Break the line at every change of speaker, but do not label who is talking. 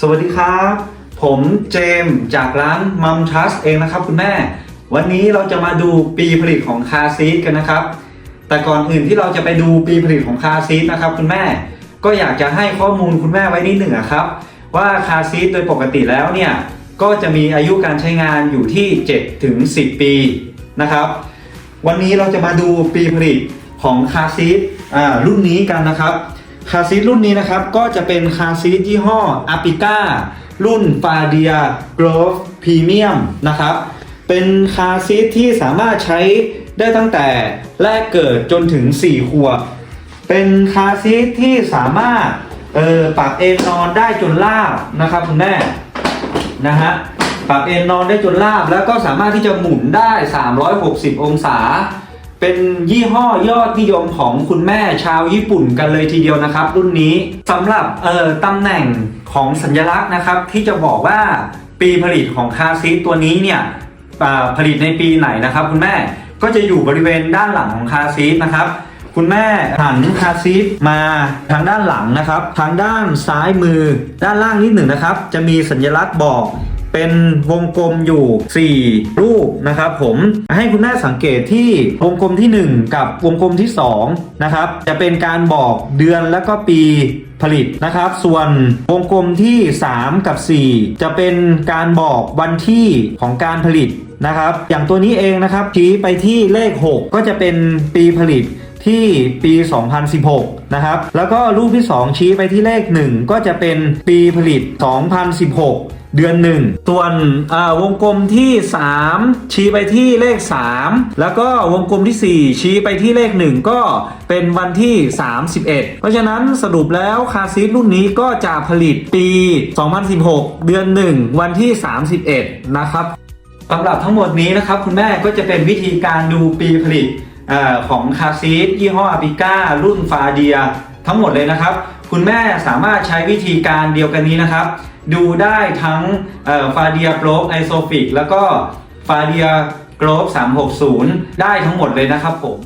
สวัสดีครับ ผมเจมจากร้านมัมทัสเองนะครับคุณแม่ วันนี้เราจะมาดูปีผลิตของคาซีดกันนะครับ แต่ก่อนอื่นที่เราจะไปดูปีผลิตของคาซีดนะครับคุณแม่ ก็อยากจะให้ข้อมูลคุณแม่ไว้นิดหนึ่งครับ ว่าคาซีดโดยปกติแล้วเนี่ยก็จะมีอายุการใช้งานอยู่ที่ 7 ถึง 10 ปีนะครับ วันนี้เราจะมาดูปีผลิตของคาซีทอ่ารุ่นนี้กันนะครับ คาซีทรุ่นนี้นะครับก็จะเป็นคาซีทยี่ห้ออาปิก้ารุ่นฟาเดียโกลฟพรีเมียมนะครับ เป็นคาซีทที่สามารถใช้ได้ตั้งแต่แรกเกิดจนถึง 4 ขวบ เป็นคาซีทที่สามารถเออปรับเอนนอนได้จนลาบนะครับคุณแม่นะฮะปรับเอนนอนได้จนราบแล้วก็สามารถที่จะหมุนได้ 360 องศา เป็นยี่ห้อยอดนิยมของคุณแม่ชาวญี่ปุ่นกันเลยทีเดียวนะครับ รุ่นนี้สำหรับเอ่อตำแหน่งของสัญลักษณ์นะครับ ที่จะบอกว่าปีผลิตของคาซีตัวนี้เนี่ยผลิตในปีไหนนะครับ คุณแม่ก็จะอยู่บริเวณด้านหลังของคาซีทนะครับ คุณแม่หันคาซีทมาทางด้านหลังนะครับ ทางด้านซ้ายมือด้านล่างนิดหนึ่งนะครับ จะมีสัญลักษณ์บอก เป็นวงกลมอยู่ 4 รูปนะครับผมให้คุณแม่สังเกตที่วงกลมที่ 1 กับวงกลมที่2นะครับจะเป็นการบอกเดือนและก็ปีผลิตนะครับ ส่วนวงกลมที่ 3 กับ 4 จะเป็นการบอกวันที่ของการผลิตนะครับ อย่างตัวนี้เองนะครับชี้ไปที่เลข 6 ก็จะเป็นปีผลิตที่ปี 2016 นะครับ แล้วก็รูปที่ 2 ชี้ไปที่เลข 1 ก็จะเป็นปีผลิต 2016 เดือน1ส่วนวงกลมที่ 3 ชี้ไปที่เลข 3 แล้วก็วงกลมที่ 4 ชี้ไปที่เลข 1 ก็เป็นวันที่ 31 เพราะฉะนั้นสรุปแล้วคาซีทรุ่นนี้ก็จะผลิตปี 2016 เดือน 1 วันที่ 31 นะครับสำหรับทั้งหมดนี้นะครับ คุณแม่ก็จะเป็นวิธีการดูปีผลิตอของคาซีทยี่ห้ออาปิก้ารุ่นฟาเดีย ทั้งหมดเลยนะครับ คุณแม่สามารถใช้วิธีการเดียวกันนี้นะครับ ดูได้ทั้งฟาเดียโกลบไอโซฟิกแล้วก็ฟาเดียโกลบ360 ได้ทั้งหมดเลยนะครับผม